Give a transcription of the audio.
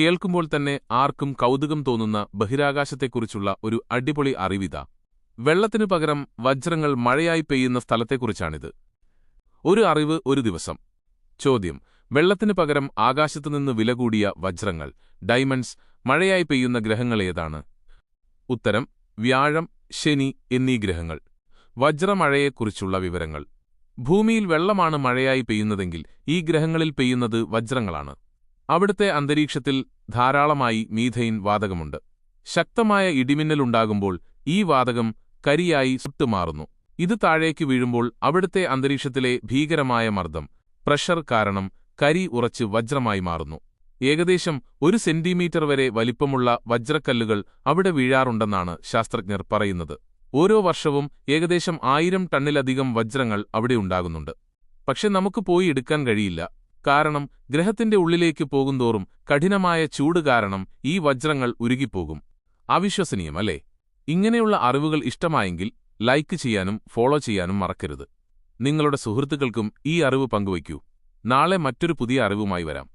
കേൾക്കുമ്പോൾ തന്നെ ആർക്കും കൗതുകം തോന്നുന്ന ബഹിരാകാശത്തെക്കുറിച്ചുള്ള ഒരു അടിപൊളി അറിവിത. വെള്ളത്തിനു പകരം വജ്രങ്ങൾ മഴയായി പെയ്യുന്ന സ്ഥലത്തെക്കുറിച്ചാണിത്. ഒരു അറിവ് ഒരു ദിവസം. ചോദ്യം. വെള്ളത്തിനു പകരം ആകാശത്തുനിന്ന് വില കൂടിയ വജ്രങ്ങൾ ഡയമണ്ട്സ് മഴയായി പെയ്യുന്ന ഗ്രഹങ്ങളേതാണ് ഉത്തരം. വ്യാഴം ശനി എന്നീ ഗ്രഹങ്ങൾ. വജ്രമഴയെക്കുറിച്ചുള്ള വിവരങ്ങൾ. ഭൂമിയിൽ വെള്ളമാണ് മഴയായി പെയ്യുന്നതെങ്കിൽ ഈ ഗ്രഹങ്ങളിൽ പെയ്യുന്നത് വജ്രങ്ങളാണ്. അവിടുത്തെ അന്തരീക്ഷത്തിൽ ധാരാളമായി മീഥൈൻ വാതകമുണ്ട്. ശക്തമായ ഇടിമിന്നലുണ്ടാകുമ്പോൾ ഈ വാതകം കരിയായി സുട്ടുമാറുന്നു ഇത് താഴേക്ക് വീഴുമ്പോൾ അവിടുത്തെ അന്തരീക്ഷത്തിലെ ഭീകരമായ മർദ്ദം പ്രഷർ കാരണം കരി ഉറച്ച് വജ്രമായി മാറുന്നു. ഏകദേശം ഒരു സെന്റിമീറ്റർ വരെ വലിപ്പമുള്ള വജ്രക്കല്ലുകൾ അവിടെ വീഴാറുണ്ടെന്നാണ് ശാസ്ത്രജ്ഞർ പറയുന്നത്. ഓരോ വർഷവും ഏകദേശം ആയിരം ടണ്ണിലധികം വജ്രങ്ങൾ അവിടെ ഉണ്ടാകുന്നുണ്ട്. പക്ഷെ നമുക്ക് പോയി എടുക്കാൻ കഴിയില്ല. കാരണം ഗ്രഹത്തിന്റെ ഉള്ളിലേക്ക് പോകുന്തോറും കഠിനമായ ചൂട് കാരണം ഈ വജ്രങ്ങൾ ഉരുകിപ്പോകും. അവിശ്വസനീയം അല്ലേ? ഇങ്ങനെയുള്ള അറിവുകൾ ഇഷ്ടമായെങ്കിൽ ലൈക്ക് ചെയ്യാനും ഫോളോ ചെയ്യാനും മറക്കരുത്. നിങ്ങളുടെ സുഹൃത്തുക്കൾക്കും ഈ അറിവ് പങ്കുവയ്ക്കൂ. നാളെ മറ്റൊരു പുതിയ അറിവുമായി വരാം.